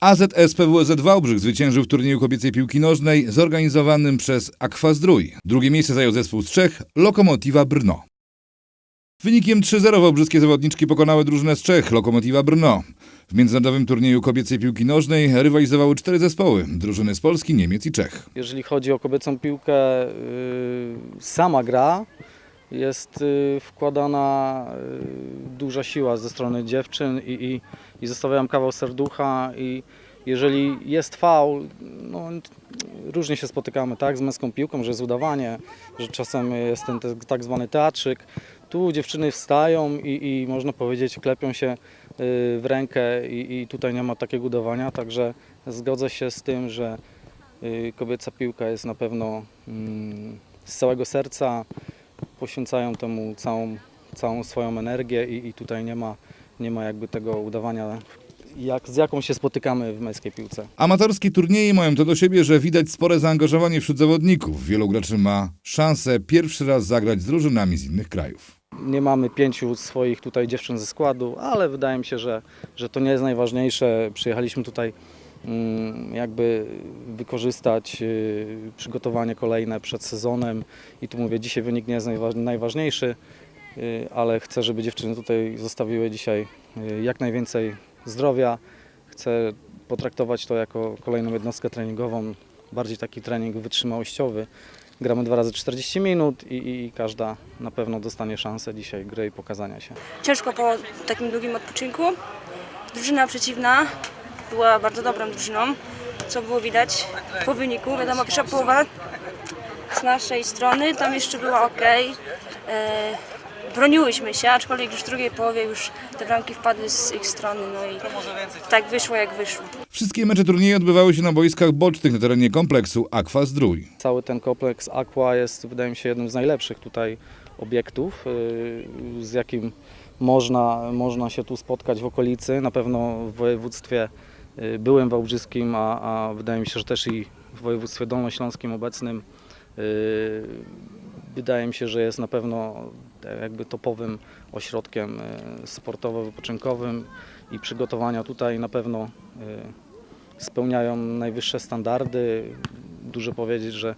AZS PWZ Wałbrzych zwyciężył w turnieju kobiecej piłki nożnej zorganizowanym przez Aqua Zdrój. Drugie miejsce zajął zespół z Czech Lokomotiva Brno. Wynikiem 3-0 wałbrzyskie zawodniczki pokonały drużynę z Czech Lokomotiva Brno. W międzynarodowym turnieju kobiecej piłki nożnej rywalizowały cztery zespoły, drużyny z Polski, Niemiec i Czech. Jeżeli chodzi o kobiecą piłkę, y, sama gra jest y, wkładana y, duża siła ze strony dziewczyn i, i, i kawał serducha i jeżeli jest faul, no, różnie się spotykamy tak, z męską piłką, że jest udawanie, że czasem jest ten te- tak zwany teatrzyk. Tu dziewczyny wstają i, i można powiedzieć klepią się y, w rękę i, i tutaj nie ma takiego udawania, także zgodzę się z tym, że Kobieca piłka jest na pewno mm, z całego serca, poświęcają temu całą, całą swoją energię i, i tutaj nie ma, nie ma jakby tego udawania, jak, z jaką się spotykamy w męskiej piłce. Amatorskie turnieje mają to do siebie, że widać spore zaangażowanie wśród zawodników. Wielu graczy ma szansę pierwszy raz zagrać z drużynami z innych krajów. Nie mamy pięciu swoich tutaj dziewczyn ze składu, ale wydaje mi się, że, że to nie jest najważniejsze. Przyjechaliśmy tutaj jakby wykorzystać y, przygotowanie kolejne przed sezonem i tu mówię, dzisiaj wynik nie jest najwa- najważniejszy, y, ale chcę, żeby dziewczyny tutaj zostawiły dzisiaj y, jak najwięcej zdrowia. Chcę potraktować to jako kolejną jednostkę treningową, bardziej taki trening wytrzymałościowy. Gramy dwa razy 40 minut i, i każda na pewno dostanie szansę dzisiaj gry i pokazania się. ciężko po takim długim odpoczynku. Drużyna przeciwna była bardzo dobrą drużyną, co było widać po wyniku. Wiadomo, pierwsza połowa z naszej strony tam jeszcze była ok. E, broniłyśmy się, aczkolwiek już w drugiej połowie już te bramki wpadły z ich strony, no i tak wyszło jak wyszło. Wszystkie mecze turnieju odbywały się na boiskach bocznych na terenie kompleksu Aqua Zdrój. Cały ten kompleks Aqua jest, wydaje mi się, jednym z najlepszych tutaj obiektów, yy, z jakim można, można się tu spotkać w okolicy. Na pewno w województwie byłem wałbrzyskim, a, a wydaje mi się, że też i w województwie dolnośląskim obecnym. Yy, Wydaje mi się, że jest na pewno e, jakby topowym ośrodkiem e, sportowo-wypoczynkowym i przygotowania tutaj na pewno spełniają najwyższe standardy. Dużo powiedzieć, że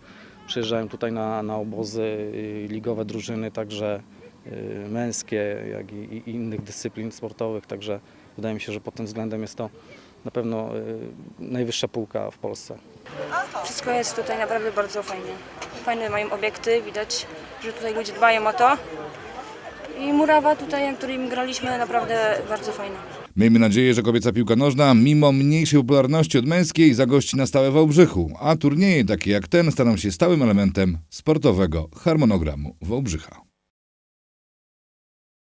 przyjeżdżają tutaj na, na obozy y, ligowe drużyny, także y, męskie, jak i, i innych dyscyplin sportowych, także wydaje mi się, że pod tym względem jest to na pewno y, najwyższa półka w Polsce. Wszystko jest tutaj naprawdę bardzo fajnie. Fajne mają obiekty, widać, że tutaj ludzie dbają o to. I murawa tutaj, na której graliśmy, naprawdę bardzo fajna. Miejmy nadzieję, że kobieca piłka nożna, mimo mniejszej popularności od męskiej, zagości na stałe w Wałbrzychu, a turnieje takie jak ten staną się stałym elementem sportowego harmonogramu Wałbrzycha.